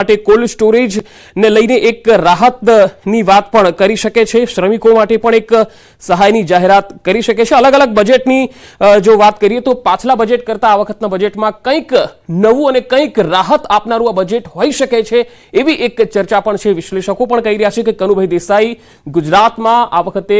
માટે કોલ્ડ સ્ટોરેજને લઈને એક રાહતની વાત પણ કરી શકે છે. શ્રમિકો માટે પણ એક સહાયની જાહેરાત કરી શકે છે. અલગ અલગ બજેટની જો વાત કરીએ તો પાછલા બજેટ કરતાં આ વખતના બજેટમાં કંઈક નવું અને કંઈક રાહત આપનારું આ બજેટ હોઈ શકે છે એવી એક ચર્ચા પણ છે. વિશ્લેષકો પણ કહી રહ્યા છે કે કનુભાઈ દેસાઈ ગુજરાતમાં આ વખતે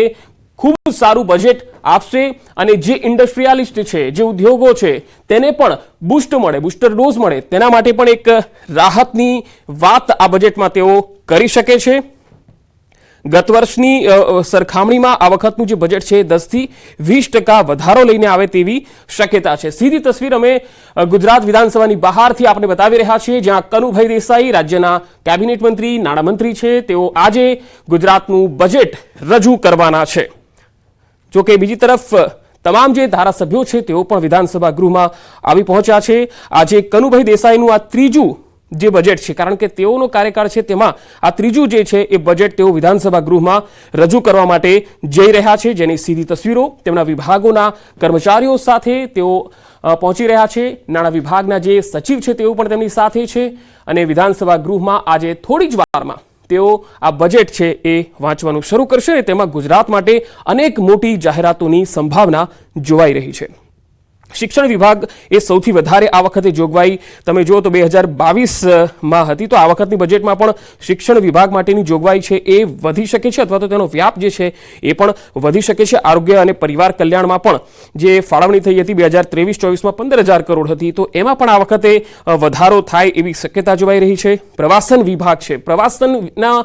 સારું બજેટ આપશે અને જે ઇન્ડસ્ટ્રીયાલિસ્ટ છે, જે ઉદ્યોગો છે, તેને પણ બુસ્ટ મળે બુસ્ટર ડોઝ મળે. તેના માટે પણ એક રાહતની વાત આ બજેટમાં તેઓ કરી શકે છે. ગત વર્ષની સરખામણીમાં આ વખતનું જે બજેટ છે, દસથી વીસ ટકા વધારો લઈને આવે તેવી શક્યતા છે. સીધી તસવીર અમે ગુજરાત વિધાનસભાની બહારથી આપણે બતાવી રહ્યા છીએ, જ્યાં કનુભાઈ દેસાઈ રાજ્યના કેબિનેટ મંત્રી, નાણામંત્રી છે. તેઓ આજે ગુજરાતનું બજેટ રજૂ કરવાના છે. જો કે બીજી તરફ, તમામ જે ધારાસભ્યો છે, તેઓ પણ વિધાનસભા ગૃહમાં આવી પહોંચ્યા છે. આજે કનુભાઈ દેસાઈનું આ ત્રીજું જે બજેટ છે, કારણ કે તેઓનો કાર્યકાળ છે, તેમાં આ ત્રીજું જે છે, એ બજેટ તેઓ વિધાનસભા ગૃહમાં રજૂ કરવા માટે જઈ રહ્યા છે. જેની સીધી તસવીરો તેમના વિભાગોના કર્મચારીઓ સાથે તેઓ પહોંચી રહ્યા છે. નાણાં વિભાગના જે સચિવ છે, તેઓ પણ તેમની સાથે છે. અને વિધાનસભા ગૃહમાં આજે થોડી જ વારમાં તેઓ આ બજેટ છે એ વાંચવાનું શરૂ કરશે અને તેમાં ગુજરાત માટે અનેક મોટી જાહેરાતોની સંભાવના જોવાઈ રહી છે. શિક્ષણ વિભાગ એ સૌથી વધારે આ વખતે જોગવાઈ. તમે જુઓ તો બે હજાર બાવીસમાં હતી, તો આ વખતની બજેટમાં પણ શિક્ષણ વિભાગ માટેની જોગવાઈ છે એ વધી શકે છે અથવા તો તેનો વ્યાપ જે છે એ પણ વધી શકે છે. આરોગ્ય અને પરિવાર કલ્યાણમાં પણ જે ફાળવણી થઈ હતી બે હજાર ત્રેવીસ ચોવીસમાં પંદર હજાર કરોડ હતી, તો એમાં પણ આ વખતે વધારો થાય એવી શક્યતા જોવાઈ રહી છે. પ્રવાસન વિભાગ છે. પ્રવાસનના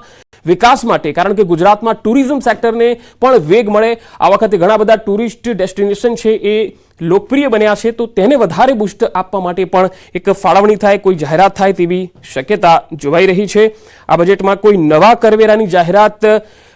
વિકાસ માટે, કારણ કે ગુજરાતમાં ટુરિઝમ સેક્ટરને પણ વેગ મળે, આ વખતે ઘણા બધા ટુરિસ્ટ ડેસ્ટિનેશન છે એ લોકપ્રિય બન્યા છે, તો તેને વધારે બુસ્ટ આપવા માટે પણ એક ફાળવણી થાય, કોઈ જાહેરાત થાય તેવી શક્યતા જોવાઈ રહી છે. આ બજેટમાં કોઈ નવા કરવેરાની જાહેરાત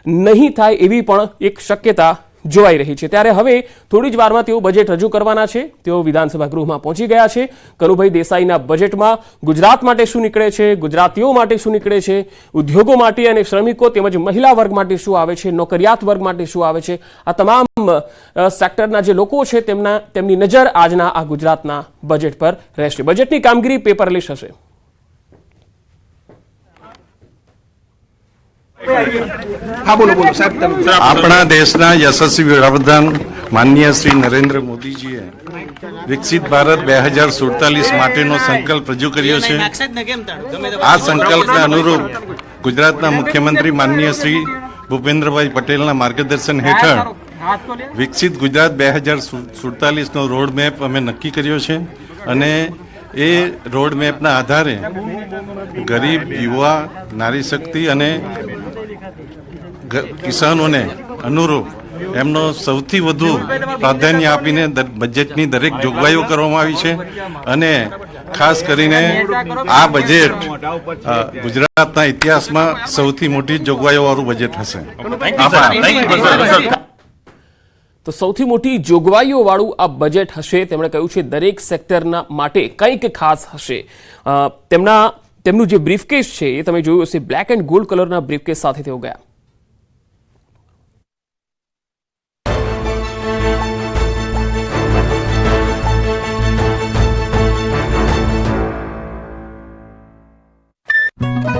નહીં થાય એવી પણ એક શક્યતા જોવાઈ રહી છે. ત્યારે હવે થોડી જ વારમાં તેઓ બજેટ રજૂ કરવાના છે. તેઓ વિધાનસભા ગૃહમાં પહોંચી ગયા છે. કનુભાઈ દેસાઈના બજેટમાં ગુજરાત માટે શું નીકળે છે? ગુજરાતીઓ માટે શું નીકળે છે? ઉદ્યોગો માટે અને શ્રમિકો તેમજ મહિલા વર્ગ માટે શું આવે છે? નોકરિયાત વર્ગ માટે શું આવે છે? આ તમામ સેક્ટરના જે લોકો છે, તેમના, તેમની નજર આજના આ ગુજરાતના બજેટ પર રહેશે. બજેટની કામગીરી પેપરલેસ હશે. હા, બોલો બોલો આપણા દેશના યશસ્વી વડાપ્રધાન માનનીય શ્રી નરેન્દ્ર મોદીજીએ વિકસિત ભારત બે હજાર સુડતાલીસ માટેનો સંકલ્પ રજૂ કર્યો છે. આ સંકલ્પને અનુરૂપ ગુજરાતના મુખ્યમંત્રી માનનીય શ્રી ભૂપેન્દ્રભાઈ પટેલના માર્ગદર્શન હેઠળ વિકસિત ગુજરાત બે હજાર સુડતાલીસનો રોડ મેપ અમે નક્કી કર્યો છે અને એ રોડ મેપના આધારે ગરીબ યુવા નારી શક્તિ અને કિસાનોને અનુરૂપ એમનો સૌથી વધુ પ્રાધાન્ય આપીને બજેટની દરેક જોગવાઈઓ કરવામાં આવી છે અને ખાસ કરીને આ બજેટ ગુજરાતના ઇતિહાસમાં સૌથી મોટી જોગવાઈઓવાળું બજેટ હશે. તો સૌથી મોટી જોગવાઈઓ વાળું આ બજેટ હશે, તેમણે કહ્યું છે દરેક સેક્ટરના માટે કંઈક ખાસ હશે. તેમના તેમનું જે બ્રીફકેસ છે, એ તમે જોયું હશે બ્લેક એન્ડ ગોલ્ડ કલરના બ્રીફકેસ સાથે તેઓ ગયા.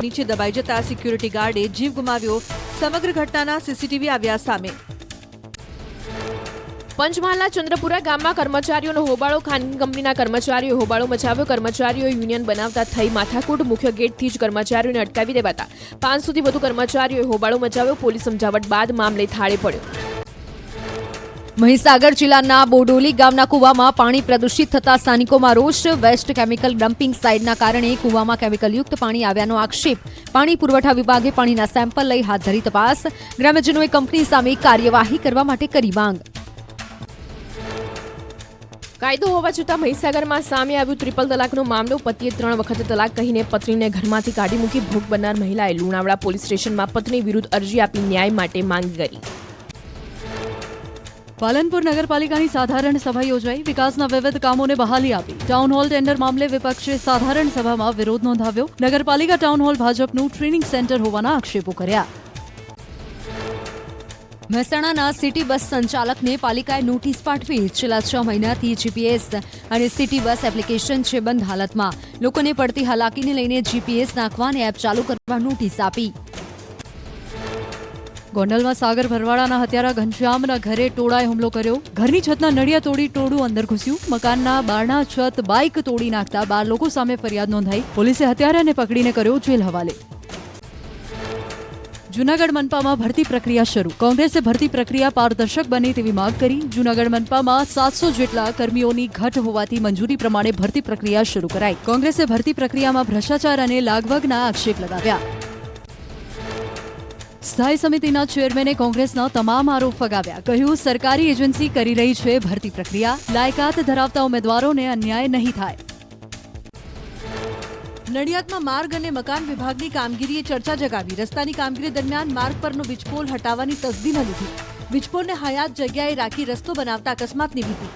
નીચે દબાઈ જતા સિક્યુરિટી ગાર્ડે જીવ ગુમાવ્યો. સમગ્ર ઘટનાના સીસીટીવી આવ્યા સામે. પંચમહાલના ચંદ્રપુરા ગામમાં કર્મચારીઓનો હોબાળો, ખાનગી કંપનીના કર્મચારીઓ હોબાળો મચાવ્યો. કર્મચારીઓ યુનિયન બનાવતા થઈ માથાકૂટ. મુખ્ય ગેટથી જ કર્મચારીઓને અટકાવી દેવાતા. પાંચ સુધી વધુ કર્મચારીઓએ હોબાળો મચાવ્યો. પોલીસ સમજાવટ બાદ મામલે થાળે પડ્યો. મહીસાગર જિલ્લાના બોડોલી ગામના કુવામાં પાણી પ્રદૂષિત થતા સ્થાનિકોમાં રોષ. વેસ્ટ કેમિકલ ડમ્પિંગ સાઇટના કારણે કુવામાં કેમિકલયુક્ત પાણી આવ્યાનો આક્ષેપ. પાણી પુરવઠા વિભાગે પાણીના સેમ્પલ લઈ હાથ ધરી તપાસ. ગ્રામ્યજનોએ કંપની સામે કાર્યવાહી કરવા માટે કરી માંગ. કાયદો હોવા છતાં મહીસાગરમાં સામે આવ્યું ટ્રિપલ તલાકનો મામલો. પતિએ ત્રણ વખત તલાક કહીને પત્નીને ઘરમાંથી કાઢી મૂકી ભોગ બનનાર મહિલાએ લુણાવાડા પોલીસ સ્ટેશનમાં પત્ની વિરુદ્ધ અરજી આપી ન્યાય માટે માંગ કરી. પાલનપુર નગરપાલિકાની સાધારણ સભા યોજાઈ. વિકાસના વિવિધ કામોને બહાલી આપી. ટાઉન હોલ ટેન્ડર મામલે વિપક્ષે સાધારણ સભામાં વિરોધ નોંધાવ્યો. નગરપાલિકા ટાઉન હોલ ભાજપનું ટ્રેનિંગ સેન્ટર હોવાના આક્ષેપો કર્યા. મહેસાણાના સિટી બસ સંચાલકને પાલિકાએ નોટિસ પાઠવી. છેલ્લા છ મહિનાથી જીપીએસ અને સિટી બસ એપ્લિકેશન છે બંધ હાલતમાં. લોકોને પડતી હાલાકીને લઈને જીપીએસ નાખવાને એપ ચાલુ કરવા નોટિસ આપી. ગોંડલમાં સાગર ભરવાડાના હત્યારા ઘનશ્યામના ઘરે ટોળાએ હુમલો કર્યો. ઘરની છતના નડિયા તોડી ટોળું અંદર ઘૂસ્યું. મકાનના બારણા છત બાઇક તોડી નાખતા બાર લોકો સામે ફરિયાદ નોંધાઈ. પોલીસે હત્યારાને પકડીને કર્યો જેલ હવાલે. જૂનાગઢ મનપામાં ભરતી પ્રક્રિયા શરૂ. કોંગ્રેસે ભરતી પ્રક્રિયા પારદર્શક બને તેવી માંગ કરી. જૂનાગઢ મનપામાં સાતસો જેટલા કર્મીઓની ઘટ હોવાથી મંજૂરી પ્રમાણે ભરતી પ્રક્રિયા શરૂ કરાઈ. કોંગ્રેસે ભરતી પ્રક્રિયામાં ભ્રષ્ટાચાર અને લાગવગના આક્ષેપ લગાવ્યા. સ્થાયી સમિતિના ચેરમેને કોંગ્રેસના તમામ આરોપ ફગાવ્યા. કહ્યું, સરકારી એજન્સી કરી રહી છે ભરતી પ્રક્રિયા. લાયકાત ધરાવતા ઉમેદવારોને અન્યાય નહીં થાય. નડિયાદમાં માર્ગ અને મકાન વિભાગની કામગીરીએ ચર્ચા જગાવી. રસ્તાની કામગીરી દરમિયાન માર્ગ પરનો વીજપોલ હટાવવાની તસદી લીધી. વીજપોલને હયાત જગ્યાએ રાખી રસ્તો બનાવતા અકસ્માતની ભીતિ.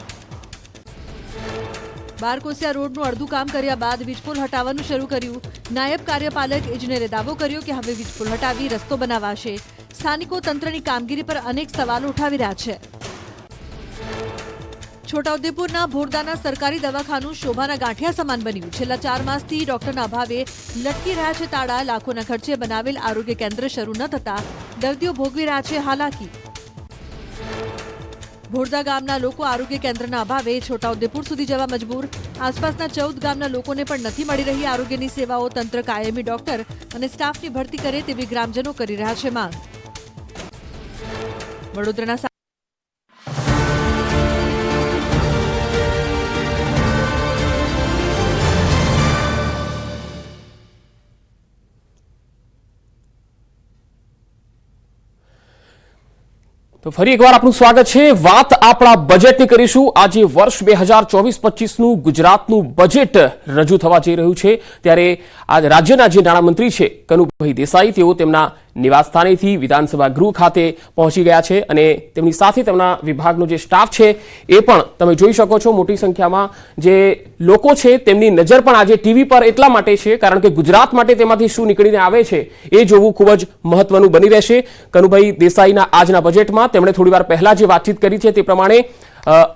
બારકોસિયા રોડનું અડધું કામ કર્યા બાદ વીજપોલ હટાવવાનું શરૂ કર્યું. નાયબ કાર્યપાલક ઇજનેરે દાવો કર્યો કે હવે વીજપોલ હટાવી રસ્તો બનાવાશે. સ્થાનિકો તંત્રની કામગીરી પર અનેક સવાલો ઉઠાવી રહ્યા છે. છોટાઉદેપુરના ભોરદાના સરકારી દવાખાનું શોભાના ગાંઠિયા સમાન બન્યું. છેલ્લા ચાર માસથી ડોક્ટરના અભાવે લટકી રહ્યા છે તાળા, લાખોના ખર્ચે બનાવેલ આરોગ્ય કેન્દ્ર શરૂ ન થતા દર્દીઓ ભોગવી રહ્યા છે હાલાકી. ભોરદા ગામના લોકો આરોગ્ય કેન્દ્રના અભાવે છોટાઉદેપુર સુધી જવા મજબૂર. આસપાસના ચૌદ ગામના લોકોને પણ નથી મળી રહી આરોગ્યની સેવાઓ, તંત્ર કાયમી ડોક્ટર અને સ્ટાફની ભરતી કરે તેવી ગ્રામજનો કરી રહ્યા છે માંગ. વડોદરાના તો ફરી એકવાર આપનું સ્વાગત છે. વાત આપણા બજેટની કરીશું. આજે વર્ષ બે હજાર ચોવીસ પચીસનું ગુજરાતનું બજેટ રજૂ થવા જઈ રહ્યું છે. ત્યારે આજ રાજ્યના જે નાણામંત્રી છે, કનુભાઈ દેસાઈ, તેઓ તેમના નિવાસસ્થાનેથી વિધાનસભા ગૃહ ખાતે પહોંચી ગયા છે અને તેમની સાથે તેમના વિભાગનો જે સ્ટાફ છે, એ પણ તમે જોઈ શકો છો. મોટી સંખ્યામાં જે લોકો છે, તેમની નજર પણ આજે ટીવી પર એટલા માટે છે, કારણ કે ગુજરાત માટે તેમાંથી શું નીકળીને આવે છે, એ જોવું ખૂબ જ મહત્વનું બની રહેશે. કનુભાઈ દેસાઈના આજના બજેટમાં તેમણે થોડીવાર પહેલા જે વાતચીત કરી છે તે પ્રમાણે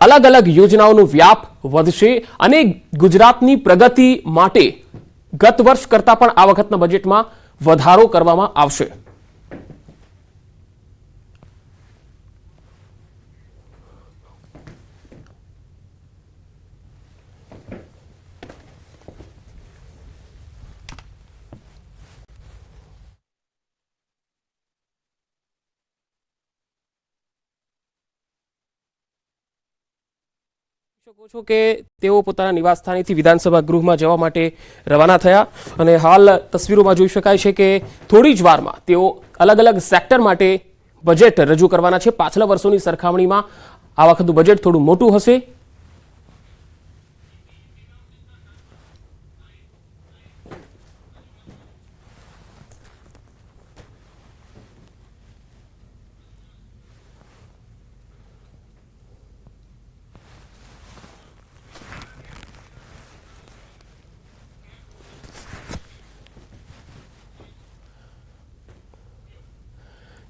અલગ અલગ યોજનાઓનો વ્યાપ વધશે અને ગુજરાતની પ્રગતિ માટે ગત વર્ષ કરતાં પણ આ વખતના બજેટમાં વધારો કરવામાં આવશે. છો કે તેઓ પોતાના નિવાસસ્થાનેથી વિધાનસભા ગૃહમાં જવા માટે રવાના થયા અને હાલ તસવીરોમાં જોઈ શકાય છે કે થોડી જ વારમાં તેઓ અલગ અલગ સેક્ટર માટે બજેટ રજૂ કરવાના છે. પાછલા વર્ષોની સરખામણીમાં આ વખતનું બજેટ થોડું મોટું હશે.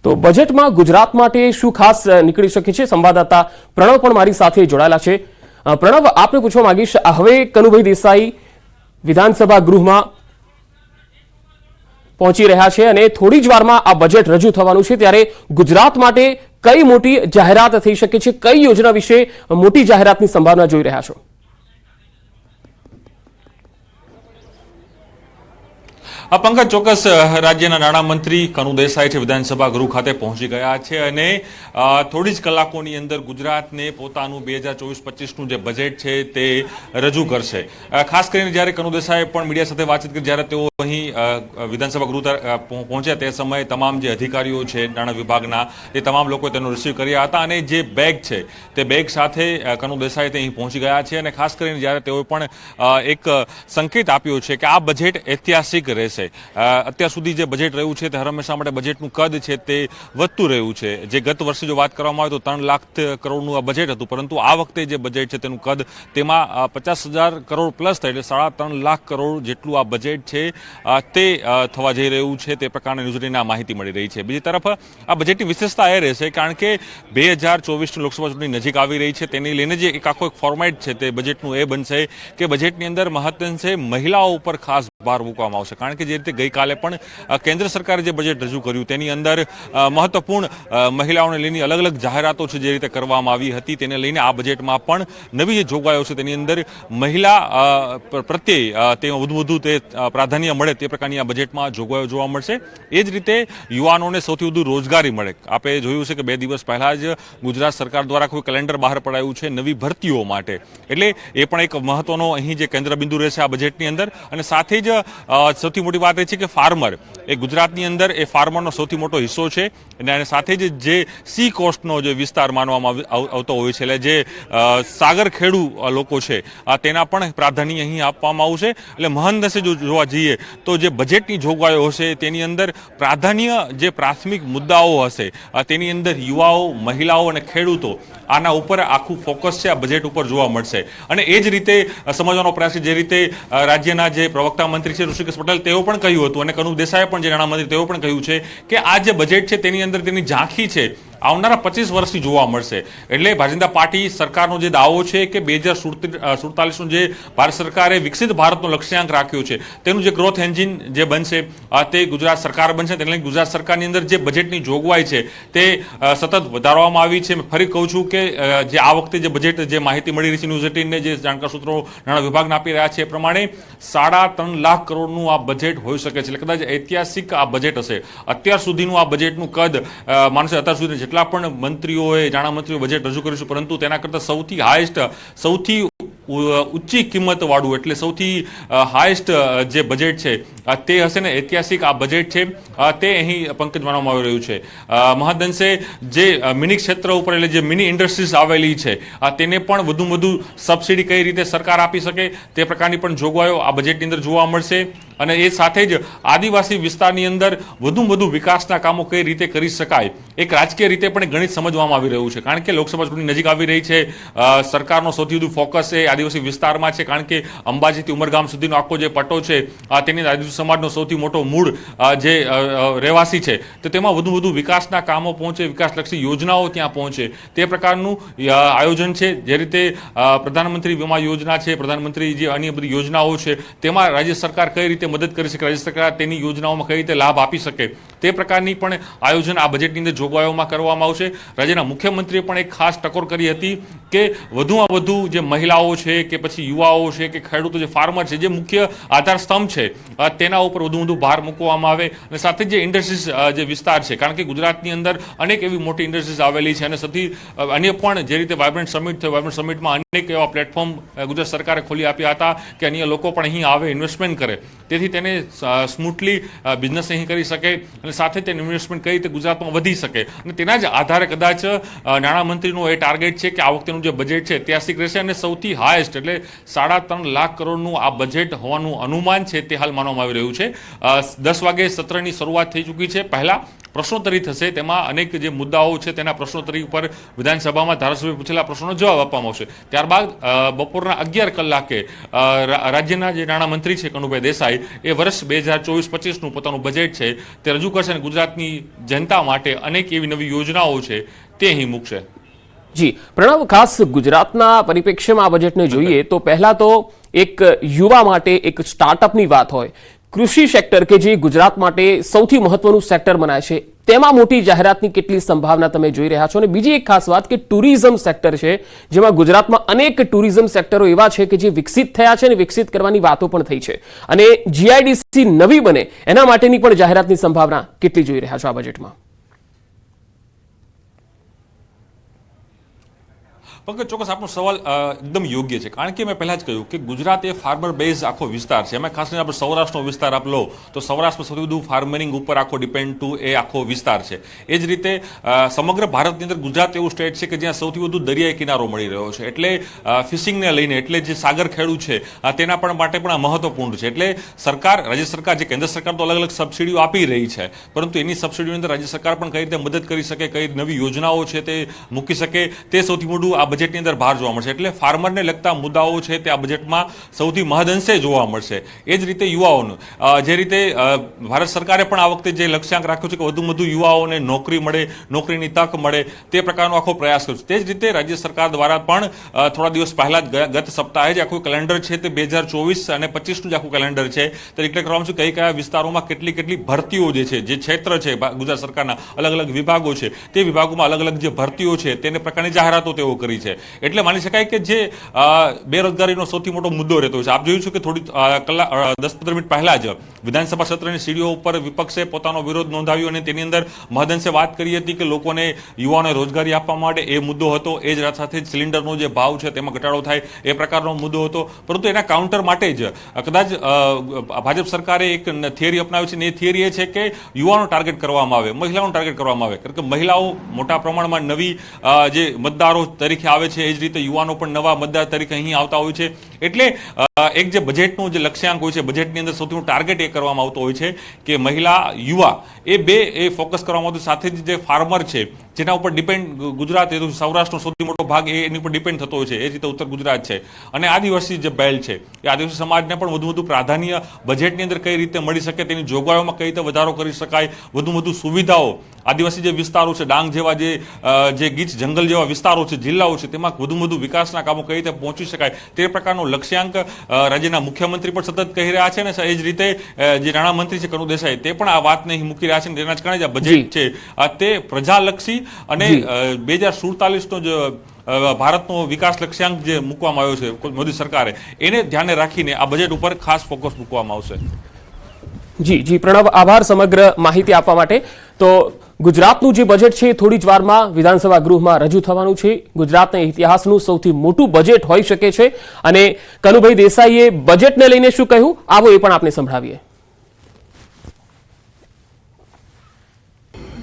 તો બજેટમાં ગુજરાત માટે શું ખાસ નીકળી શકે છે? સંવાદદાતા પ્રણવ પણ મારી સાથે જોડાયેલા છે. પ્રણવ, આપને પૂછવા માંગીશ, હવે કનુભાઈ દેસાઈ વિધાનસભા ગૃહમાં પહોંચી રહ્યા છે અને થોડી જ વારમાં આ બજેટ રજૂ થવાનું છે. ત્યારે ગુજરાત માટે કઈ મોટી જાહેરાત થઈ શકે છે? કઈ યોજના વિશે મોટી જાહેરાતની સંભાવના જોઈ રહ્યા છો? આ પંકજ ચોક્કસ રાજ્યના નાણામંત્રી કનુ દેસાઈ છે વિધાનસભા ગૃહ ખાતે પહોંચી ગયા છે અને થોડી જ કલાકોની અંદર ગુજરાતને પોતાનું બે હજાર ચોવીસ પચીસનું જે બજેટ છે તે રજૂ કરશે. ખાસ કરીને જ્યારે કનુ દેસાઈ પણ મીડિયા સાથે વાતચીત કરી, જ્યારે તેઓ અહીં વિધાનસભા ગૃહ પહોંચ્યા તે સમયે તમામ જે અધિકારીઓ છે, નાણાં વિભાગના તે તમામ લોકો તેનો રિસીવ કર્યા હતા અને જે બેગ છે, તે બેગ સાથે કનુ દેસાઈ તે અહીં પહોંચી ગયા છે અને ખાસ કરીને જ્યારે તેઓએ પણ એક સંકેત આપ્યો છે કે આ બજેટ ઐતિહાસિક રહેશે. રહેશે અત્યાર સુધી જે બજેટ રહ્યું છે તે હંમેશા માટે બજેટનું કદ છે તે વધતું રહ્યું છે. જે ગત વર્ષે જો વાત કરવામાં આવે તો ત્રણ લાખ કરોડનું આ બજેટ હતું, પરંતુ આ વખતે જે બજેટ છે તેનું કદ તેમાં પચાસ હજાર કરોડ પ્લસ થાય એટલે સાડા ત્રણ લાખ કરોડ જેટલું આ બજેટ છે તે થવા જઈ રહ્યું છે તે પ્રકારની આ માહિતી મળી રહી છે. બીજી તરફ, આ બજેટની વિશેષતા એ રહેશે કારણ કે બે હજાર ચોવીસની લોકસભા ચૂંટણી નજીક આવી રહી છે, તેને લઈને જે એક આખો એક ફોર્મેટ છે તે બજેટનું એ બનશે કે બજેટની અંદર મહત્વંશે મહિલાઓ ઉપર ખાસ ભાર મૂકવામાં આવશે. કારણ કે જે રીતે ગઈકાલે પણ કેન્દ્ર સરકારે જે બજેટ રજૂ કર્યું તેની અંદર મહત્વપૂર્ણ મહિલાઓને લઈને અલગ અલગ જાહેરાતો છે જે રીતે કરવામાં આવી હતી તેને લઈને આ બજેટમાં પણ નવી જે જોગવાઈઓ છે તેની અંદર મહિલા પ્રત્યે તે વધુ વધુ તે પ્રાધાન્ય મળે તે પ્રકારની આ બજેટમાં જોગવાઈઓ જોવા મળશે. એ જ રીતે યુવાનોને સૌથી વધુ રોજગારી મળે. આપે જોયું છે કે બે દિવસ પહેલા જ ગુજરાત સરકાર દ્વારા કોઈ કેલેન્ડર બહાર પડાયું છે નવી ભરતીઓ માટે. એટલે એ પણ એક મહત્વનો અહીં જે કેન્દ્ર બિંદુ રહેશે આ બજેટની અંદર અને સાથે જ સૌથી મોટી વાત એ છે કે ફાર્મર એ ગુજરાતની અંદર એ ફાર્મરનો સૌથી મોટો હિસ્સો છે. અને એની સાથે જ જે સી કોસ્ટનો જે વિસ્તાર માનવામાં આવ- આવ- આવતો હોય છે, એટલે જે સાગર ખેડુ લોકો છે તેના પણ પ્રાધાન્ય અહીં આપવામાં આવશે. એટલે મહંદસે જો જોવા જઈએ, તો જે બજેટની જોગવાઈઓ હશે, તેની અંદર પ્રાધાન્ય જે પ્રાથમિક મુદ્દાઓ હશે તેની અંદર યુવાઓ, મહિલાઓ અને ખેડૂતો, આના ઉપર આખું ફોકસ છે, આ બજેટ ઉપર જોવા મળશે. અને એ જ રીતે સમજવાનો પ્રયાસ છે, જે રીતે રાજ્યના જે પ્રવક્તા મંત્રી છે, ઋષિકેશ પટેલ, તેઓ પણ કહ્યું હતું અને કનુ દેસાઈએ પણ જે નાણામંત્રી, તેઓ પણ કહ્યું છે કે આ જે બજેટ છે તેની અંદર તેની ઝાંખી છે. આવનારા પચીસ વર્ષથી જોવા મળશે. એટલે ભારતીય પાર્ટી સરકારનો જે દાવો છે કે બે હજાર સુડતાલીસનું જે ભારત સરકારે વિકસિત ભારતનો લક્ષ્યાંક રાખ્યો છે, તેનું જે ગ્રોથ એન્જિન જે બનશે તે ગુજરાત સરકાર બનશે, તેને ગુજરાત સરકારની અંદર જે બજેટની જોગવાઈ છે, તે સતત વધારવામાં આવી છે. ફરી કહું છું કે જે આ વખતે જે બજેટ જે માહિતી મળી રહી છે ન્યૂઝ એટીનને જે જાણકાર સૂત્રો નાણાં વિભાગને આપી રહ્યા છે, એ પ્રમાણે સાડા ત્રણ લાખ કરોડનું આ બજેટ હોઈ શકે છે. એટલે કદાચ ઐતિહાસિક આ બજેટ હશે. અત્યાર સુધીનું આ બજેટનું કદ માણસે અત્યાર સુધી જેટલા પણ મંત્રીઓએ નાણામંત્રીઓ બજેટ રજૂ કરીશું પરંતુ તેના કરતાં સૌથી હાઈએસ્ટ સૌથી ઊંચી કિંમતવાળું એટલે સૌથી હાઈએસ્ટ જે બજેટ છે તે હશે ને, ઐતિહાસિક આ બજેટ છે તે અહીં પંકજ માનવામાં આવી રહ્યું છે. મહદઅંશે જે મિની ક્ષેત્ર ઉપર, એટલે જે મિની ઇન્ડસ્ટ્રીઝ આવેલી છે તેને પણ વધુ વધુ સબસિડી કઈ રીતે સરકાર આપી શકે, તે પ્રકારની પણ જોગવાઈઓ આ બજેટની અંદર જોવા મળશે. અને એ સાથે જ આદિવાસી વિસ્તારની અંદર વધુ વધુ વિકાસના કામો કઈ રીતે કરી શકાય, એક રાજકીય રીતે પણ ગણિત સમજવામાં આવી રહ્યું છે. કારણ કે લોકસભા ચૂંટણી નજીક આવી રહી છે સરકારનો સૌથી વધુ ફોકસ એ આદિવાસી વિસ્તારમાં છે, કારણ કે અંબાજીથી ઉમરગામ સુધીનો આખો જે પટ્ટો છે તેની આદિવાસી સમાજનો સૌથી મોટો મૂળ જે રહેવાસી છે. તો તેમાં વધુ વધુ વિકાસના કામો પહોંચે, વિકાસલક્ષી યોજનાઓ ત્યાં પહોંચે. તે પ્રકારનું આયોજન છે, જે રીતે પ્રધાનમંત્રી વીમા યોજના છે, પ્રધાનમંત્રી જે અન્ય બધી યોજનાઓ છે, તેમાં રાજ્ય સરકાર કઈ રીતે મદદ કરી શકે, રાજ્ય સરકાર તેની યોજનાઓમાં કઈ રીતે લાભ આપી શકે, તે પ્રકારની પણ આયોજન આ બજેટની અંદર જોગવાઈઓમાં કરવામાં આવશે. રાજ્યના મુખ્યમંત્રીએ પણ એક ખાસ ટકોર કરી હતી કે વધુમાં વધુ જે મહિલાઓ છે કે પછી યુવાઓ છે કે ખેડૂતો જે ફાર્મર છે, જે મુખ્ય આધાર સ્તંભ છે તેના ઉપર વધુ વધુ ભાર મૂકવામાં આવે અને સાથે જે ઇન્ડસ્ટ્રીઝ જે વિસ્તાર છે, કારણ કે ગુજરાતની અંદર અનેક એવી મોટી ઇન્ડસ્ટ્રીઝ આવેલી છે અને સૌથી અન્ય પણ જે રીતે વાઇબ્રન્ટ સમિટ થયો વાઇબ્રન્ટ સમિટમાં અનેક એવા પ્લેટફોર્મ ગુજરાત સરકારે ખોલી આપ્યા હતા કે અન્ય લોકો પણ અહીં આવે ઇન્વેસ્ટમેન્ટ કરે. તેથી તેને સ્મૂથલી બિઝનેસ અહીં કરી શકે અને સાથે તેને ઇન્વેસ્ટમેન્ટ કઈ રીતે ગુજરાતમાં વધી શકે. અને તેના જ આધારે કદાચ નાણામંત્રીનો એ ટાર્ગેટ છે કે આ વખતેનું જે બજેટ છે ઐતિહાસિક રહેશે અને સૌથી હાઈએસ્ટ એટલે સાડા ત્રણ લાખ કરોડનું આ બજેટ હોવાનું અનુમાન છે તે હાલ માનવામાં આવી રહ્યું છે. દસ વાગે સત્રની શરૂઆત થઈ ચૂકી છે. પહેલાં પ્રશ્નોત્તરી થશે, તેમાં અનેક જે મુદ્દાઓ છે તેના પ્રશ્નોત્તરી ઉપર વિધાનસભામાં ધારાસભ્ય પૂછેલા પ્રશ્નોનો જવાબ આપવામાં આવશે. ત્યારબાદ બપોરના અગિયાર કલાકે રાજ્યના જે નાણામંત્રી છે કનુભાઈ દેસાઈ એ વર્ષ બે હજાર ચોવીસ પચીસનું પોતાનું બજેટ છે, તે રજૂ કરશે અને ગુજરાતની જનતા માટે અનેક એવી નવી યોજનાઓ છે, તે અહીં મૂકશે. જી, પ્રણવ, ખાસ ગુજરાતના પરિપ્રેક્ષ્યમાં આ બજેટને જોઈએ તો પહેલા તો એક યુવા માટે એક સ્ટાર્ટઅપની વાત હોય. કૃષિ સેક્ટર કે જે ગુજરાત માટે સૌથી મહત્વનું સેક્ટર મનાય છે તેમાં મોટી જાહેરાતની કેટલી સંભાવના તમે જોઈ રહ્યા છો અને બીજી એક ખાસ વાત કે ટુરિઝમ સેક્ટર છે, જેમાં ગુજરાતમાં અનેક ટુરિઝમ સેક્ટરો એવા છે કે જે વિકસિત થયા છે અને વિકસિત કરવાની વાતો પણ થઈ છે. અને જીઆઈડીસી નવી બને, એના માટેની પણ જાહેરાતની સંભાવના કેટલી જોઈ રહ્યા છો આ બજેટમાં પંકજ, ચોક્કસ આપનો સવાલ એકદમ યોગ્ય છે. કારણ કે મેં પહેલાં જ કહ્યું કે ગુજરાત એ ફાર્મર બેઝ આખો વિસ્તાર છે. એમાં ખાસ કરીને આપણે સૌરાષ્ટ્રનો વિસ્તાર આપ લો, તો સૌરાષ્ટ્રમાં સૌથી વધુ ફાર્મરિંગ ઉપર આખો ડિપેન્ડ ટુ એ આખો વિસ્તાર છે. એ જ રીતે સમગ્ર ભારતની અંદર ગુજરાત એવું સ્ટેટ છે કે જ્યાં સૌથી વધુ દરિયાઈ કિનારો મળી રહ્યો છે. એટલે ફિશિંગને લઈને, એટલે જે સાગર ખેડૂત છે તેના પણ માટે પણ આ મહત્વપૂર્ણ છે. એટલે સરકાર, રાજ્ય સરકાર જે કેન્દ્ર સરકાર તો અલગ અલગ સબસિડીઓ આપી રહી છે, પરંતુ એની સબસિડીની અંદર રાજ્ય સરકાર પણ કઈ રીતે મદદ કરી શકે, કઈ નવી યોજનાઓ છે તે મૂકી શકે, તે સૌથી મોટું આ બજેટની અંદર ભાર જોવા મળશે. એટલે ફાર્મરને લગતા મુદ્દાઓ છે તે આ બજેટમાં સૌથી મહદઅંશે જોવા મળશે. એ જ રીતે યુવાઓનું. જે રીતે ભારત સરકારે પણ આ વખતે જે લક્ષ્યાંક રાખ્યો છે કે વધુ વધુ યુવાઓને નોકરી મળે, નોકરીની તક મળે, તે પ્રકારનો આખો પ્રયાસ કર્યો છે. તે જ રીતે રાજ્ય સરકાર દ્વારા પણ થોડા દિવસ પહેલા જ ગત સપ્તાહે જ આખું કેલેન્ડર છે તે બે હજાર ચોવીસ અને પચીસનું જે આખું કેલેન્ડર છે. તે ડિક્લેર કરવામાં છે કઈ કયા વિસ્તારોમાં કેટલી કેટલી ભરતીઓ જે છે, જે ક્ષેત્ર છે ગુજરાત સરકારના અલગ અલગ વિભાગો છે, તે વિભાગોમાં અલગ અલગ જે ભરતીઓ છે, તેને પ્રકારની જાહેરાતો તેઓ કરી છે. એટલે માની શકાય કે જે બેરોજગારીનો સૌથી મોટો મુદ્દો રહેતો છે. આપ જોયું છે કે થોડી કલાક દસ પંદર મિનિટ પહેલા જ વિધાનસભા સત્રની સીડીઓ ઉપર વિપક્ષે પોતાનો વિરોધ નોંધાવ્યો અને તેની અંદર મહદઅંશે વાત કરી હતી કે લોકોને યુવાનોને રોજગારી આપવા માટે એ મુદ્દો હતો. એ જ સાથે જ સિલિન્ડરનો જે ભાવ છે તેમાં ઘટાડો થાય એ પ્રકારનો મુદ્દો હતો. પરંતુ એના કાઉન્ટર માટે જ કદાચ ભાજપ સરકારે એક થિયરી અપનાવી છે ને એ થિયરી એ છે કે યુવાનો ટાર્ગેટ કરવામાં આવે, મહિલાઓનું ટાર્ગેટ કરવામાં આવે. કારણ કે મહિલાઓ મોટા પ્રમાણમાં નવી જે મતદારો તરીકે આવે છે, એ જ રીતે યુવાનો પણ નવા મતદાર તરીકે અહીં આવતા હોય છે. એટલે એક જે બજેટનું જે લક્ષ્યાંક હોય છે બજેટની અંદર સૌથી ટાર્ગેટ એ કરવામાં આવતો હોય છે કે મહિલા, યુવા, એ બે એ ફોકસ કરવામાં આવતું. સાથે જ જે ફાર્મર છે, જેના ઉપર ડિપેન્ડ ગુજરાત, એ સૌરાષ્ટ્રનો સૌથી મોટો ભાગ એની ઉપર ડિપેન્ડ થતો હોય છે. એ રીતે ઉત્તર ગુજરાત છે. અને આદિવાસી જે બેલ્ટ છે, એ આદિવાસી સમાજને પણ વધુ વધુ પ્રાધાન્ય બજેટની અંદર કઈ રીતે મળી શકે, તેની જોગવાઈઓમાં કઈ રીતે વધારો કરી શકાય, વધુ વધુ સુવિધાઓ આદિવાસી જે વિસ્તારો છે ડાંગ જેવા જે જે ગીચ જંગલ જેવા વિસ્તારો છે જિલ્લાઓ છે તેમાં વધુ વધુ વિકાસના કામો કઈ રીતે પહોંચી શકાય તે પ્રકારનો લક્ષ્યાંક રાજ્યના મુખ્યમંત્રી પણ સતત કહી રહ્યા છે અને એ જ રીતે જે નાણામંત્રી છે કનુ દેસાઈ તે પણ આ વાતને અહીં મૂકી રહ્યા છે તેના જ કારણે જે બજેટ છે તે પ્રજાલક્ષી અને બે હજાર સુડતાલીસનો જે ભારતનો વિકાસ લક્ષ્યાંક જે મૂકવામાં આવ્યો છે મોદી સરકારે એને ધ્યાને રાખીને આ બજેટ ઉપર ખાસ ફોકસ મૂકવામાં આવશે. જી જી પ્રણવ આભાર સમગ્ર માહિતી આપવા માટે. તો ગુજરાતનું જે બજેટ છે થોડી જ વારમાં વિધાનસભા ગૃહમાં રજૂ થવાનું છે. ગુજરાતના ઇતિહાસનું સૌથી મોટું બજેટ હોઈ શકે છે અને કનુભાઈ દેસાઈએ બજેટને લઈને શું કહ્યું? આવો એ પણ આપને સંભળાવીએ.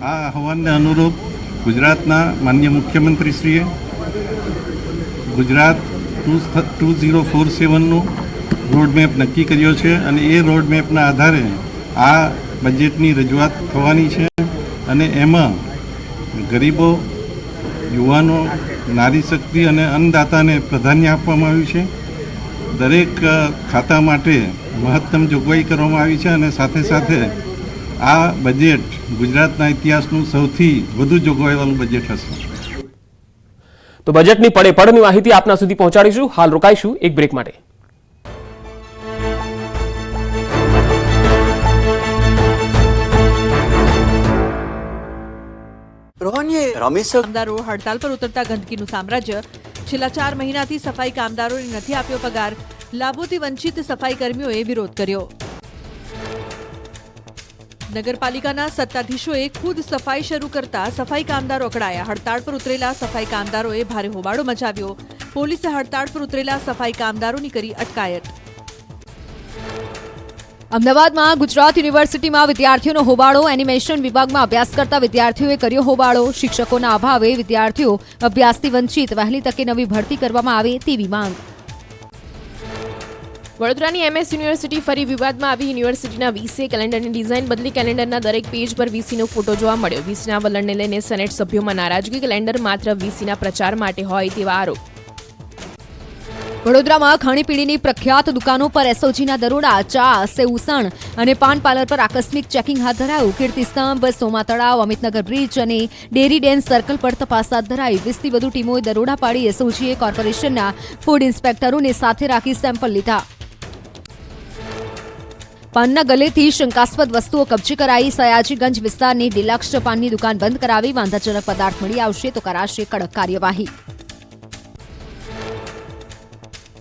આ આહવાનને અનુરૂપ ગુજરાતના માન્ય મુખ્યમંત્રીશ્રીએ Gujarat two two zero four સેવનનું roadmap નક્કી કર્યો છે અને એ રોડમેપના આધારે આ બજેટની રજૂઆત થવાની છે. અને એમાં ગરીબો, યુવાનો, નારી શક્તિ અને અન્નદાતાને પ્રાધાન્ય આપવામાં આવ્યું છે. દરેક ખાતા માટે મહત્તમ જોગવાઈ કરવામાં આવી છે અને સાથે સાથે આ બજેટ ગુજરાતના ઇતિહાસનું સૌથી વધુ જોગવાઈવાળું બજેટ હશે. તો બજેટની પડે પડની માહિતી આપના સુધી પહોંચાડીશું. હાલ રોકાઈશું એક બ્રેક માટે. રમેશ કામદારો હડતાલ પર ઉતરતા ગંદકીનું સામ્રાજ્ય. છેલ્લા ચાર મહિનાથી સફાઈ કામદારોને નથી આપ્યો પગાર. લાભોથી વંચિત સફાઈ કર્મીઓએ વિરોધ કર્યો. નગરપાલિકાના સત્તાધીશોએ ખુદ સફાઈ શરૂ કરતા સફાઈ કામદારો અકળાયા. હડતાળ પર ઉતરેલા સફાઈ કામદારોએ ભારે હોબાળો મચાવ્યો. પોલીસે હડતાળ પર ઉતરેલા સફાઈ કામદારોની કરી અટકાયત. અમદાવાદમાં ગુજરાત યુનિવર્સિટીમાં વિદ્યાર્થીઓનો હોબાળો, એનિમેશન વિભાગમાં અભ્યાસ કરતા વિદ્યાર્થીઓએ કર્યો હોબાળો. શિક્ષકોના અભાવે વિદ્યાર્થીઓ અભ્યાસથી વંચિત. વહેલી તકે નવી ભરતી કરવામાં આવે તેવી માંગ. વડોદરાની એમએસ યુનિવર્સિટી ફરી વિવાદમાં આવી. યુનિવર્સિટીના વીસીએ કેલેન્ડરની ડિઝાઇન બદલી કેલેન્ડરના દરેક પેજ પર વીસીનો ફોટો જોવા મળ્યો. વીસીના વલણને લઈને સેનેટ સભ્યોમાં નારાજગી. કેલેન્ડર માત્ર વીસીના પ્રચાર માટે હોય તેવા આરોપ. વડોદરામાં ખાણીપીણીની પ્રખ્યાત દુકાનો પર એસઓજીના દરોડા, ચા સેઉસણ અને પાન પાર્લર પર આકસ્મિક ચેકિંગ હાથ ધરાયું. કીર્તિસ્તંભ સોમા તળાવ, અમિતનગર બ્રિજ અને ડેરી ડેન સર્કલ પર તપાસ હાથ ધરાઈ. વીસથી વધુ ટીમોએ દરોડા પાડી એસઓજીએ કોર્પોરેશનના ફૂડ ઇન્સ્પેક્ટરોને સાથે રાખી સેમ્પલ લીધા. પાનના ગલેથી શંકાસ્પદ વસ્તુઓ કબજે કરાઈ. સયાજીગંજ વિસ્તારની ડિલક્ષ પાનની દુકાન બંધ કરાવી વાંધાજનક પદાર્થ મળી આવશે તો કરાશે કડક કાર્યવાહી.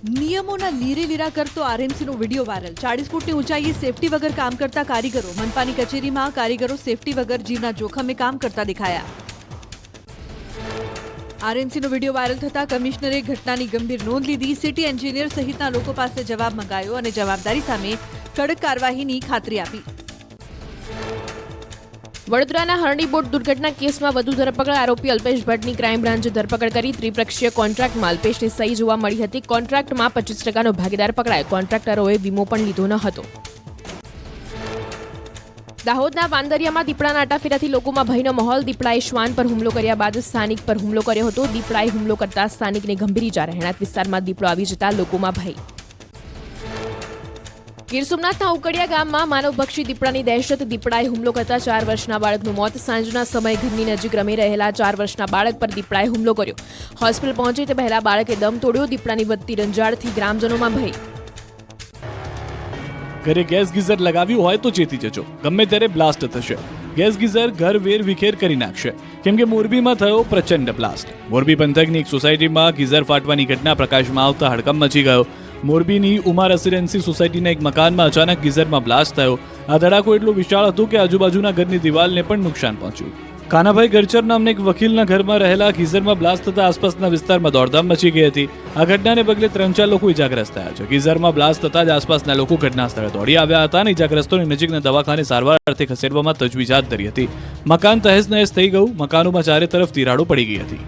નિયમોના લીરે લીરા કરતો આરએમસીનો વીડિયો વાયરલ. ચાળીસ ફૂટની ઊંચાઈએ સેફટી વગર કામ કરતા કારીગરો. મનપાની કચેરીમાં કારીગરો સેફટી વગર જીવના જોખમે કામ કરતા દેખાયા. આરએમસીનો વીડિયો વાયરલ થતા કમિશનરે ઘટનાની ગંભીર નોંધ લીધી. સિટી એન્જિનિયર સહિતના લોકો પાસે જવાબ મંગાયો અને જવાબદારી સામે કડક કાર્યવાહીની ખાતરી આપી. વડોદરાના હરણી બોટ દુર્ઘટના કેસમાં વધુ ધરપકડ આરોપી અલ્પેશ ભટ્ટની ક્રાઇમ બ્રાન્ચે ધરપકડ કરી ત્રિપક્ષીય કોન્ટ્રાક્ટમાં અલ્પેશની સહી જોવા મળી હતી. કોન્ટ્રાક્ટમાં પચીસ ટકાનો ભાગીદાર પકડાય. કોન્ટ્રાક્ટરોએ વીમો પણ લીધો ન હતો. દાહોદના વાંદરિયામાં દીપડાના આટાફેરાથી લોકોમાં ભયનો માહોલ. દીપડાએ શ્વાન પર હુમલો કર્યા બાદ સ્થાનિક પર હુમલો કર્યો હતો. દીપડાએ હુમલો કરતા સ્થાનિકને ગંભીર ઇજા રહેણાંક વિસ્તારમાં દીપડો આવી જતા લોકોમાં ભય. ગીર સોમનાથના ઉકડિયા ગામમાં માનવભક્ષી દીપડાની દહેશત, દીપડાએ હુમલો કરતા ચાર વર્ષના બાળકનું મોત. સાંજના સમયે ઘરની નજીક રમી રહેલા ચાર વર્ષના બાળક પર દીપડાએ હુમલો કર્યો. હોસ્પિટલ પહોંચે તે પહેલા બાળકે દમ તોડ્યો, દીપડાની વધતી રંજાડથી ગ્રામજનોમાં ભય. ઘરે ગેસ ગીઝર લગાવ્યું હોય તો ચેતી જજો. ગમે ત્યારે બ્લાસ્ટ થશે. ગેસ ગીઝર ઘર વેર વિખેર કરી નાખશે. કેમ કે મોરબીમાં થયો પ્રચંડ બ્લાસ્ટ. મોરબી પંથકની એક સોસાયટીમાં ગીઝર ફાટવાની ઘટના પ્રકાશમાં આવતા હડકંપ મચી ગયો. મોરબીની ઉમા રેસિડેન્સી સોસાયટીના એક મકાનમાં અચાનક ગીઝરમાં બ્લાસ્ટ થયો. આ ધડાકો એટલો વિશાળ હતો કે આજુબાજુના ઘરની દિવાલને પણ નુકસાન પહોંચ્યું. કાનાભાઈ ગરચર નામના એક વકીલના ઘરમાં રહેલા ગીઝરમાં બ્લાસ્ટ થતા આસપાસના વિસ્તારમાં દોડધામ મચી ગઈ હતી. આ ઘટનાને પગલે ત્રણ ચાર લોકો ઇજાગ્રસ્ત થયા છે. ગીઝરમાં બ્લાસ્ટ થતા જ આસપાસના લોકો ઘટના સ્થળે દોડી આવ્યા હતા અને ઇજાગ્રસ્તોને નજીકના દવાખાને સારવાર અર્થે ખસેડવામાં તજવીજ હાથ ધરી હતી. મકાન તહેસ નહેસ થઈ ગયું. મકાનોમાં ચારે તરફ તિરાડો પડી ગઈ હતી.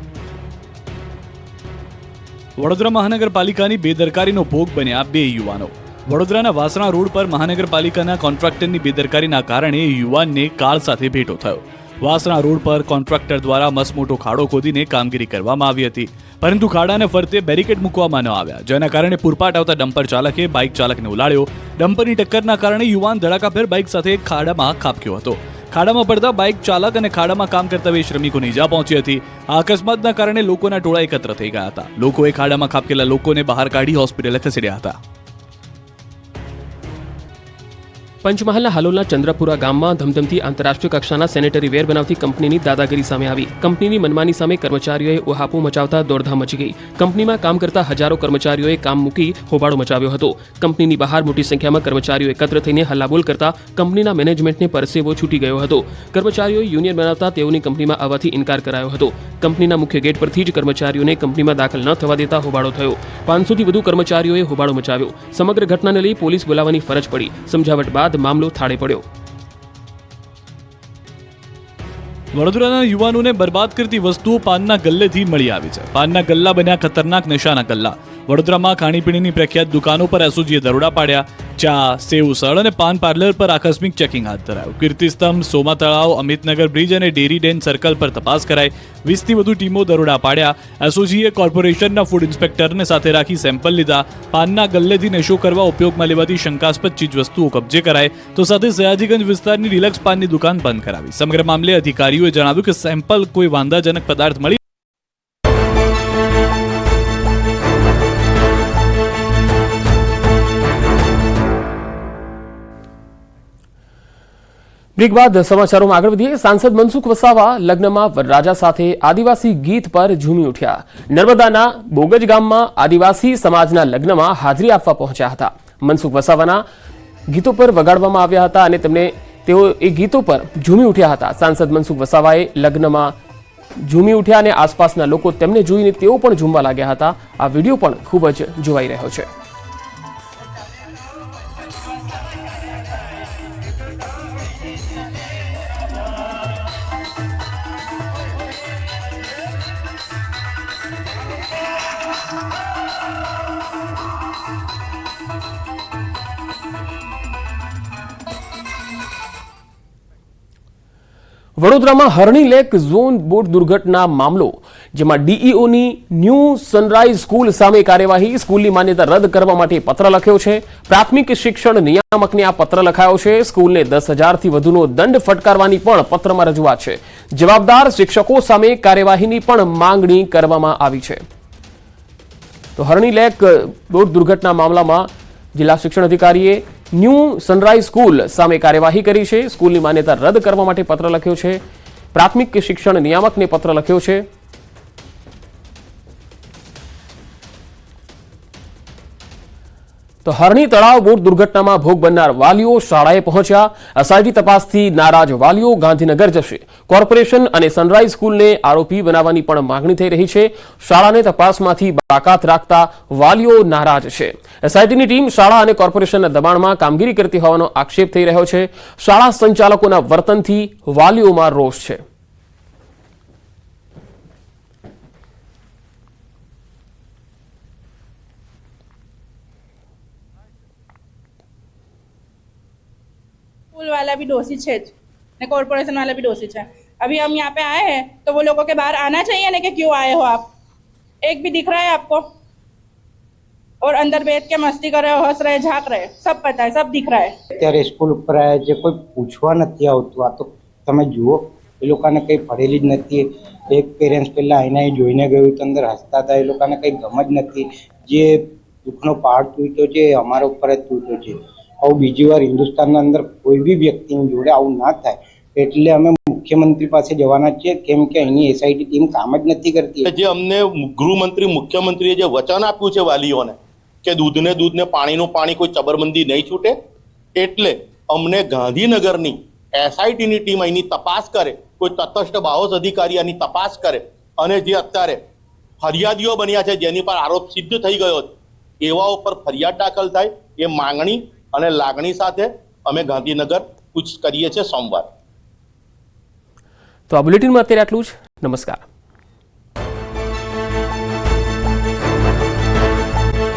વડોદરા મહાનગરપાલિકાની બેદરકારીનો ભોગ બન્યા બે યુવાનો. વડોદરાના વાસણા રોડ પર મહાનગરપાલિકાના કોન્ટ્રાક્ટરની બેદરકારીના કારણે યુવાનને કાળ સાથે ભેટો થયો. વાસણા રોડ પર કોન્ટ્રાક્ટર દ્વારા મસમોટો ખાડો ખોદીને કામગીરી કરવામાં આવી હતી. પરંતુ ખાડાને ફરતે બેરિકેડ મૂકવામાં ન આવ્યા. જેના કારણે પૂરપાટ આવતા ડમ્પર ચાલકે બાઇક ચાલકને ઉલાડ્યો ડમ્પરની ટક્કરના કારણે યુવાન ધડાકાભેર બાઇક સાથે ખાડામાં ખાબક્યો હતો. ખાડામાં પડતા બાઇક ચાલક અને ખાડામાં કામ કરતા બે શ્રમિકોને ઈજા પહોંચી હતી. આ અકસ્માતના કારણે લોકોના ટોળા એકત્ર થઈ ગયા હતા. લોકોએ ખાડામાં ખાબકેલા લોકોને બહાર કાઢી હોસ્પિટલે ખસેડ્યા હતા. પંચમહાલના હાલોલના ચંદ્રપુરા ગામમાં ધમધમતી આંતરરાષ્ટ્રીય કક્ષાના સેનેટરી વેર બનાવતી કંપનીની દાદાગીરી સામે આવી. કંપનીની મનમાની સામે કર્મચારીઓએ ઉહાપો મચાવતા દોડધામ મચી ગઈ. કંપનીમાં કામ કરતા હજારો કર્મચારીઓએ કામ મૂકી હોબાળો મચાવ્યો હતો. કંપનીની બહાર મોટી સંખ્યામાં કર્મચારીઓ એકત્ર થઈને હલ્લાબોલ કરતા કંપનીના મેનેજમેન્ટને પરસેવો છૂટી ગયો હતો. કર્મચારીઓએ યુનિયન બનાવતા તેઓની કંપનીમાં આવવાથી ઇનકાર કરાયો હતો. કંપનીના મુખ્ય ગેટ પરથી જ કર્મચારીઓને કંપનીમાં દાખલ ન થવા દેતા હોબાળો થયો. પાંચસોથી વધુ કર્મચારીઓએ હોબાળો મચાવ્યો. સમગ્ર ઘટનાને લઈ પોલીસ બોલાવવાની ફરજ પડી. સમજાવટ બાદ મામલો થાળે પડ્યો. વડોદરાના યુવાનોને બરબાદ કરતી વસ્તુઓ પાનના ગલ્લેથી મળી આવી છે. પાનના ગલ્લા બન્યા ખતરનાક નશાના ગલ્લા. વડોદરામાં ખાણીપીણીની પ્રખ્યાત દુકાનો પર એસઓજીએ દરોડા પાડ્યા. ચા, સેવ ઉસળ અને પાન પાર્લર પર આકસ્મિક ચેકિંગ હાથ ધરાયું. કીર્તિસ્તંભ, સોમા તળાવ, અમિતનગર બ્રિજ અને ડેરી ડેન સર્કલ પર તપાસ કરાઈ. વીસથી વધુ ટીમો દરોડા પાડ્યા. એસઓજીએ કોર્પોરેશનના ફૂડ ઇન્સ્પેક્ટરને સાથે રાખી સેમ્પલ લીધા. પાનના ગલ્લેથી નશો કરવા ઉપયોગમાં લેવાતી શંકાસ્પદ ચીજવસ્તુઓ કબજે કરાય તો સાથે સયાજીગંજ વિસ્તારની રિલેક્સ પાનની દુકાન બંધ કરાવી. સમગ્ર મામલે અધિકારીઓએ જણાવ્યું કે સેમ્પલ કોઈ વાંધાજનક પદાર્થ મળી બ્રેક બાદ સમાચારોમાં આગળ વધીએ. સાંસદ મનસુખ વસાવા લગ્નમાં વરરાજા સાથે આદિવાસી ગીત પર ઝૂમી ઉઠ્યા. નર્મદાના બોગજ ગામમાં આદિવાસી સમાજના લગ્નમાં હાજરી આપવા પહોંચ્યા હતા. મનસુખ વસાવાના ગીતો પર વગાડવામાં આવ્યા હતા અને તેમને તેઓ એ ગીતો પર ઝૂમી ઉઠ્યા હતા. સાંસદ મનસુખ વસાવાએ લગ્નમાં ઝૂમી ઉઠ્યા અને આસપાસના લોકો તેમને જોઈને તેઓ પણ ઝૂમવા લાગ્યા હતા. આ વીડિયો પણ ખૂબ જ જોવાઈ રહ્યો છે. વડોદરામાં હરણી લેક ઝોન બોટ દુર્ઘટના મામલો, જેમાં ડીઈઓની ન્યૂ સનરાઈઝ સ્કૂલ સામે કાર્યવાહી, સ્કૂલની માન્યતા રદ કરવા માટે પત્ર લખ્યો છે. પ્રાથમિક શિક્ષણ નિયામકને આ પત્ર લખાયો છે. સ્કૂલને દસ હજારથી વધુનો દંડ ફટકારવાની પણ પત્રમાં રજૂઆત છે. જવાબદાર શિક્ષકો સામે કાર્યવાહીની પણ માંગણી કરવામાં આવી છે. તો હરણી લેક બોટ દુર્ઘટના મામલામાં જિલ્લા શિક્ષણ અધિકારીએ ન્યૂ સનરાઈઝ સ્કૂલ સામે કાર્યવાહી કરી છે. સ્કૂલની માન્યતા રદ કરવા માટે પત્ર લખ્યો છે. પ્રાથમિક શિક્ષણ નિયામકને પત્ર લખ્યો છે. તો હરણી તળાવ બોટ દુર્ઘટનામાં ભોગ બનનાર વાલીઓ શાળાએ પહોંચ્યા. એસઆઈટી તપાસથી નારાજ વાલીઓ ગાંધીનગર જશે. કોર્પોરેશન અને સનરાઈઝ સ્કૂલને આરોપી બનાવવાની પણ માંગણી થઈ રહી છે. શાળાને તપાસમાંથી બાકાત રાખતા વાલીઓ નારાજ છે. એસઆઈટીની ટીમ શાળા અને કોર્પોરેશનના દબાણમાં કામગીરી કરતી હોવાનો આક્ષેપ થઈ રહ્યો છે. શાળા સંચાલકોના વર્તનથી વાલીઓમાં રોષ છે. स्कूल वाला भी दोषी है ने कॉरपोरेशन वाला भी दोषी है अभी हम यहाँ पे आए हैं तो वो लोगों के बाहर आना चाहिए ना कि क्यों आए हो आप एक भी दिख रहा है आपको और अंदर बैठ के मस्ती कर रहे हो हंस रहे झांक रहे सब पता है सब दिख रहा है અત્યારે સ્કૂલ ઉપર આવ્યા છે કોઈ પૂછવા નથી આવતું આ તો તમે જુઓ એ લોકોને કંઈ પડેલી જ નથી એક પેરેન્ટ્સ પહેલાં આઈને અહીં જોઈને ગયું તો અંદર હસતા હતા એ લોકોને કંઈ ગમ જ નથી જે દુઃખનો પહાડ તૂટ્યો છે એ અમારા ઉપર જ તૂટ્યો છે આવું બીજી વાર હિન્દુસ્તાનના અંદર કોઈ બી વ્યક્તિની જોડે આવું ના થાય. એટલે અમે મુખ્યમંત્રી પાસે જવાના છીએ. કેમ કે અહીંની એસઆઈટી ટીમ કામ જ નથી કરતી. જે અમને ગૃહમંત્રી, મુખ્યમંત્રીએ જે વચન આપ્યું છે વાલીઓને, કે દૂધને દૂધને પાણીનું પાણી કોઈ ચબરબંધી નહીં છૂટે, એટલે અમને ગાંધીનગરની એસઆઈટીની ટીમ અહીંની તપાસ કરે, કોઈ તટસ્થ બાહોસ અધિકારી આની તપાસ કરે, અને જે અત્યારે ફરિયાદીઓ બન્યા છે, જેની પર આરોપ સિદ્ધ થઈ ગયો એવા ઉપર ફરિયાદ દાખલ થાય, એ માંગણી અને લાગણી સાથે અમે ગાંધીનગર કૂચ કરીએ છીએ સોમવાર. તો આ બુલેટિનમાં અત્યારે આટલું જ. નમસ્કાર.